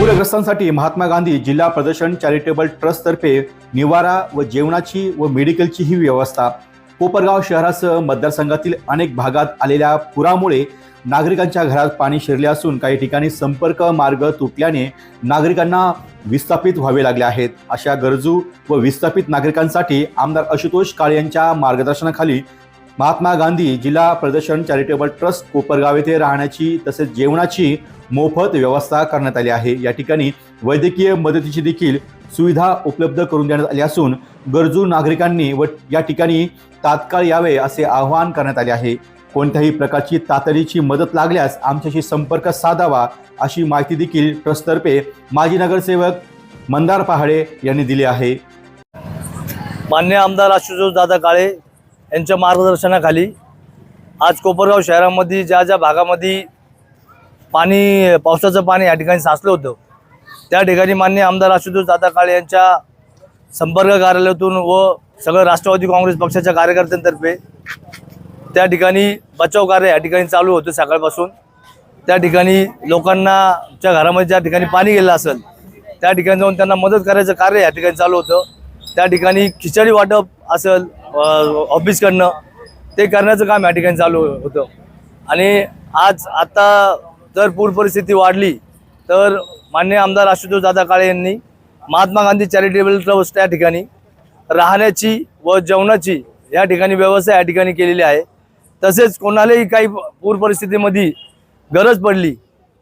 पूरग्रस्तांसाठी महात्मा गांधी जिल्हा प्रदर्शन चॅरिटेबल ट्रस्टतर्फे निवारा व जेवणाची व मेडिकलची ही व्यवस्था. कोपरगाव शहरासह मतदारसंघातील अनेक भागात आलेल्या पुरामुळे नागरिकांच्या घरात पाणी शिरले असून काही ठिकाणी संपर्क मार्ग तुटल्याने नागरिकांना विस्थापित व्हावे लागले आहेत. अशा गरजू व विस्थापित नागरिकांसाठी आमदार आशुतोष काळे यांच्या मार्गदर्शनाखाली महात्मा गांधी जिल्हा प्रदर्शन चॅरिटेबल ट्रस्ट कोपरगाव येथे राहण्याची तसेच जेवणाची मोफत व्यवस्था करण्यात आली आहे. या ठिकाणी वैद्यकीय मदतीची देखील सुविधा उपलब्ध करून देण्यात आली असून गरजू नागरिकांनी व या ठिकाणी तात्काळ यावे असे आवाहन करण्यात आले आहे. कोणत्याही प्रकारची तातडीची मदत लागल्यास आमच्याशी संपर्क साधावा अशी माहिती देखील ट्रस्टतर्फे माजी नगरसेवक मंदार पहाडे यांनी दिली आहे. मान्य आमदार आशुतोष दादा काळे यांच्या मार्गदर्शनाखाली आज कोपरगाव शहरामध्ये ज्या ज्या भागामध्ये पाणी पावसाचं पाणी या ठिकाणी साचलं होतं त्या ठिकाणी मान्य आमदार आशुतोष दादा काळे यांच्या संपर्क कार्यालयातून व सगळं राष्ट्रवादी काँग्रेस पक्षाच्या कार्यकर्त्यांतर्फे त्या ठिकाणी बचाव कार्य या ठिकाणी चालू होतं सकाळपासून. त्या ठिकाणी लोकांनाच्या घरामध्ये ज्या ठिकाणी पाणी गेलं असेल त्या ठिकाणी जाऊन त्यांना मदत करायचं कार्य या ठिकाणी चालू होतं. त्या ठिकाणी खिचडी वाटप असेल ऑफिस करणं ते करण्याचं काम या ठिकाणी चालू होतं. आणि आज आता जर पूर परिस्थिती वाढली तर मान्य आमदार आशुतोष दादा काळे यांनी महात्मा गांधी चॅरिटेबल ट्रस्ट या ठिकाणी राहण्याची व जेवणाची या ठिकाणी व्यवस्था या ठिकाणी केलेली आहे. तसेच कोणालाही काही पूर परिस्थितीमध्ये गरज पडली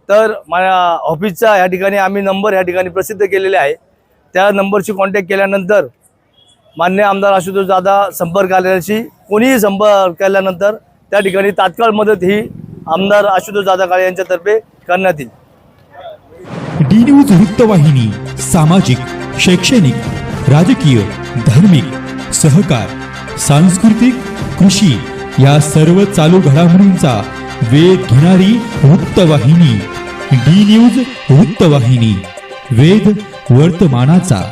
तर माझ्या ऑफिसचा या ठिकाणी आम्ही नंबर या ठिकाणी प्रसिद्ध केलेले आहे. त्या नंबरशी कॉन्टॅक्ट केल्यानंतर मान्य आमदार आशुतोष दादा संपर्क आल्याशी कोणीही संपर्क केल्यानंतर त्या ठिकाणी तात्काळ मदत ही आमदार आशुतोष दादा काळे यांच्यातर्फे करण्यात येईल. डी न्यूज वृत्तवाहिनी सामाजिक शैक्षणिक राजकीय धार्मिक सहकार सांस्कृतिक कृषी या सर्व चालू घडामोडींचा वेध घेणारी वृत्तवाहिनी डी न्यूज वृत्तवाहिनी वेध वर्तमानाचा.